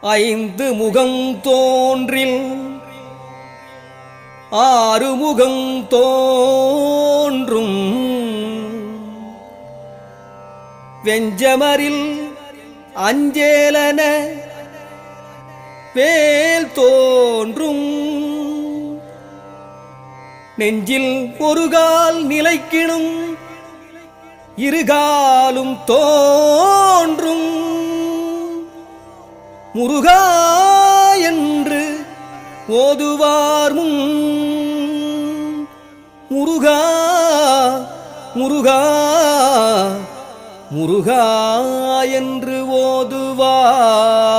ஐந்து முகம் தோன்றில் ஆறு முகம் தோன்றும். வெஞ்சமரில் அஞ்சேலன வேல் தோன்றும். நெஞ்சில் ஒரு கால் நிலைக்கினும் இருகாலும் தோன் முருகா என்று ஓதுவார் முன். முருகா முருகா முருகா என்று ஓதுவார்.